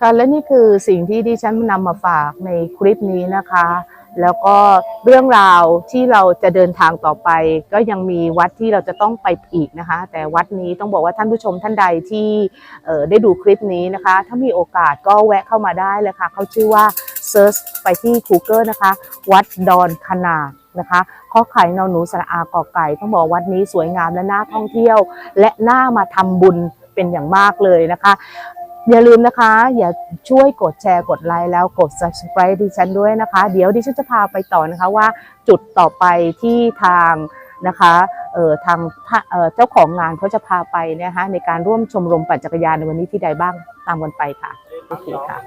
ค่ะและนี่คือสิ่งที่ดิฉันนำมาฝากในคลิปนี้นะคะ แล้วก็เรื่องราวที่เราจะเดินทางต่อไป ก็ยังมีวัดที่เราจะต้องไปอีกนะคะ แต่วัดนี้ต้องบอกว่าท่านผู้ชมท่านใดที่ได้ดูคลิปนี้นะคะ ถ้ามีโอกาสก็แวะเข้ามาได้เลยค่ะเขาชื่อว่าเซิร์ชไปที่ Google นะคะ วัดดอนขนาดนะคะข้อไข่นอนหนูสระอากอไก่ต้องบอกวัดนี้สวยงามและน่าท่องเที่ยว และน่ามาทำบุญเป็นอย่างมากเลยนะคะ อย่าลืมนะคะ อย่าช่วยกดแชร์กดไลค์แล้วกด subscribe ดิฉันด้วยนะคะ เดี๋ยวดิฉันจะพาไปต่อนะคะว่าจุดต่อไปที่ทางนะคะเอ่อทางพระเอ่อเจ้าของงานเขาจะพาไปนะคะในการร่วมชมรมปั่นจักรยานในวันนี้ที่ใดบ้างตามกันไปค่ะโอเคค่ะ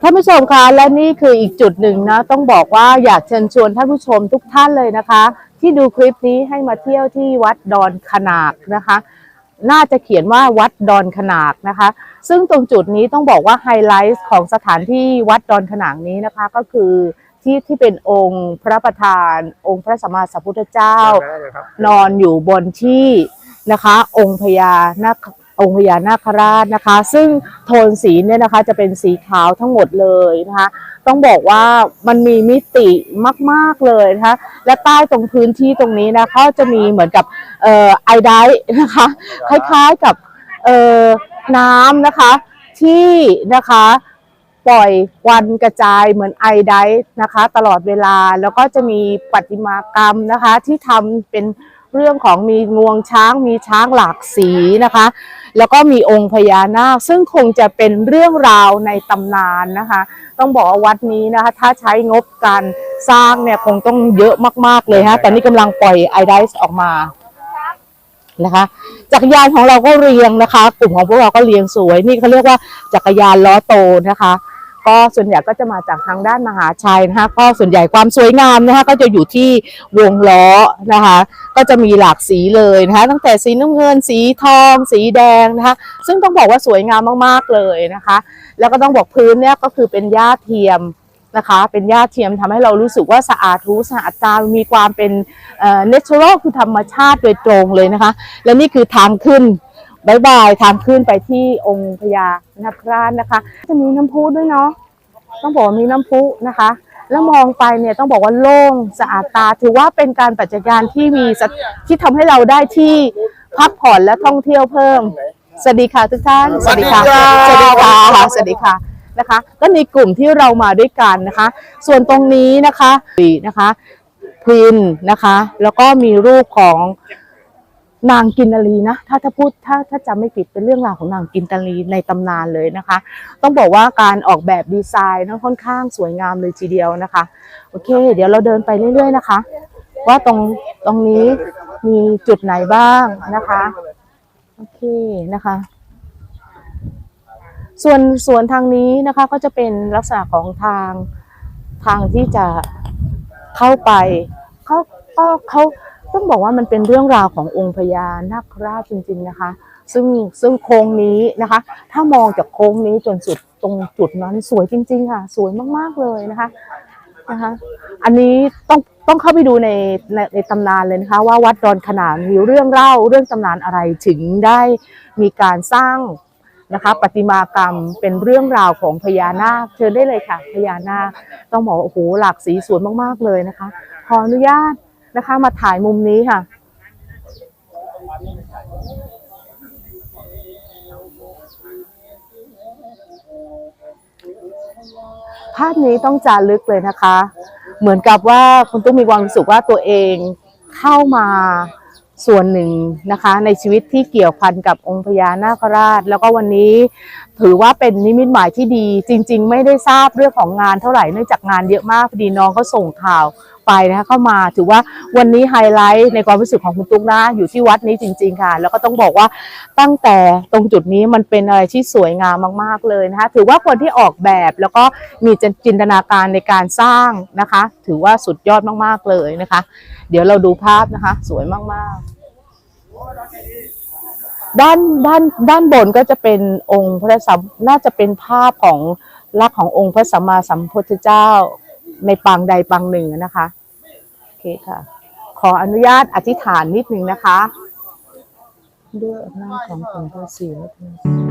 ท่านผู้ชมคะและนี่คืออีกจุดหนึ่งนะต้องบอกว่าอยากเชิญชวนท่านผู้ชมทุกท่านเลยนะคะ ที่ดูคลิปนี้ให้มาเที่ยวที่วัดดอนขนากนะคะ น่าจะเขียนว่าวัดดอนขนากนะคะ ซึ่งตรงจุดนี้ต้องบอกว่าไฮไลท์ของสถานที่วัดดอนขนากนี้นะคะก็คือที่ที่เป็นองค์พระประธาน องค์พระสัมมาสัมพุทธเจ้า นอนอยู่บนที่นะคะ องค์พญานาค องค์พญานาคราชนะคะ ซึ่งโทนสีเนี่ยนะคะจะเป็นสีขาวทั้งหมดเลยนะคะต้องบอกว่ามันมีมิติมาก ๆ เลยนะคะ และใต้ตรงพื้นที่ตรงนี้นะเขาจะมีเหมือนกับเอ่อไอไดนะคะคล้ายๆกับเอ่อน้ำนะคะ ที่นะคะปล่อยควันกระจายเหมือนไอไดนะคะ ตลอดเวลาแล้วก็จะมีประติมากรรมนะคะที่ทำเป็นเรื่องของมีงวงช้างมีช้างหลากสีนะคะ แล้วก็มีองค์พญานาค ซึ่งคงจะเป็นเรื่องราวในตำนานนะคะ ต้องบอกว่าวัดนี้นะคะ ถ้าใช้งบการสร้างเนี่ยคงต้องเยอะมากๆเลยฮะตอนนี้กำลังปล่อยไอไดส์ออกมานะคะจักรยานของเราก็เรียงนะคะ กลุ่มของพวกเราก็เรียงสวย นี่เขาเรียกว่าจักรยานล้อโตนะคะ ก็ส่วนใหญ่ก็จะมาจากทางด้านมหาชัยนะคะก็ส่วนใหญ่ความสวยงามนะคะก็จะอยู่ที่วงล้อนะคะ ก็จะมีหลากสีเลยนะคะตั้งแต่สีน้ำเงิน สีทอง สีแดงนะคะซึ่งต้องบอกว่าสวยงามมากๆเลยนะคะ แล้วก็ต้องบอกพื้นเนี่ยก็คือเป็นหญ้าเทียมนะคะ เป็นหญ้าเทียมทำให้เรารู้สึกว่าสะอาดหูสะอาดตามีความเป็นเอ่อ natural คือธรรมชาติโดยตรงเลยนะคะ และนี่คือทางขึ้น บายบายทางขึ้นไปที่องค์พญานาคราชนะคะ จะมีน้ำพุด้วยเนาะต้องบอกว่ามีน้ำพุนะคะ แล้วมองไปเนี่ยต้องบอกว่าโล่งสะอาดตา ถือว่าเป็นการปัจจัยการที่มีสถที่ทำให้เราได้ที่พักผ่อนและท่องเที่ยวเพิ่มสวัสดีค่ะทุกท่านสวัสดีค่ะสวัสดีค่ะสวัสดีค่ะนะคะก็ในกลุ่มที่เรามาด้วยกันนะคะ ส่วนตรงนี้นะคะนะคะพินนะคะ แล้วก็มีรูปของ นางกินนารีนะ ถ้าถ้าพูดถ้าถ้าจำไม่ผิดเป็นเรื่องราวของนางกินนารีในตำนานเลยนะคะ ต้องบอกว่าการออกแบบดีไซน์นั้นค่อนข้างสวยงามเลยทีเดียวนะคะ โอเค เดี๋ยวเราเดินไปเรื่อย ๆ นะคะ ว่าตรงตรงนี้มีจุดไหนบ้างนะคะโอเคนะคะ ส่วนส่วนทางนี้นะคะก็จะเป็นลักษณะของทางทางที่จะเข้าไปเขาก็เขา ต้องบอกว่ามันเป็นเรื่องราวขององค์พญานาคราชจริง ๆนะคะ ซึ่งซึ่งโค้งนี้นะคะ ถ้ามองจากโค้งนี้จนสุดตรงจุดนั้นสวยจริง ๆ ค่ะ สวยมากๆเลยนะคะนะคะ อันนี้ต้องต้องเข้าไปดูในในในตำนานเลยนะคะ ว่าวัดดอนขนานมีเรื่องเล่าเรื่องตำนานอะไรถึงได้มีการสร้างนะคะประติมากรรมเป็นเรื่องราวของพญานาคเชิญได้เลยค่ะพญานาคต้องบอกโอ้โหหลากสีสวยมากๆเลยนะคะ ขออนุญาต นะคะ มาถ่ายมุมนี้ค่ะ ภาพนี้ต้องจารึกเลยนะคะ เหมือนกับว่าคุณตุ้มมีความรู้สึกว่าตัวเองเข้ามาส่วนหนึ่งนะคะ ในชีวิตที่เกี่ยวพันกับองค์พญานาคราช แล้วก็วันนี้ถือว่าเป็นนิมิตหมายที่ดี จริง ๆ ไม่ได้ทราบเรื่องของงานเท่าไหร่เนื่องจากงานเยอะมากพอดีน้องเขาส่งข่าว ไปนะคะเข้ามาถือว่าวันนี้ไฮไลท์ในความรู้สึกของคุณตุ๊กนะอยู่ที่วัดนี้จริง ๆ ค่ะ แล้วก็ต้องบอกว่าตั้งแต่ตรงจุดนี้มันเป็นอะไรที่สวยงามมาก ๆ เลยนะคะถือว่าคนที่ออกแบบแล้วก็มีจินตนาการในการสร้างนะคะ ถือว่าสุดยอดมากๆเลยนะคะ เดี๋ยวเราดูภาพนะคะ สวยมากๆด้านด้านด้านบนก็จะเป็นองค์พระสัมน่าจะเป็นภาพของลักษณ์ขององค์พระสัมมาสัมพุทธเจ้า ในปางใดปางหนึ่งนะคะโอเคค่ะ ขออนุญาตอธิษฐานนิดนึงนะคะ ด้วยอำนาจขององค์พระศรีรัตนตรัย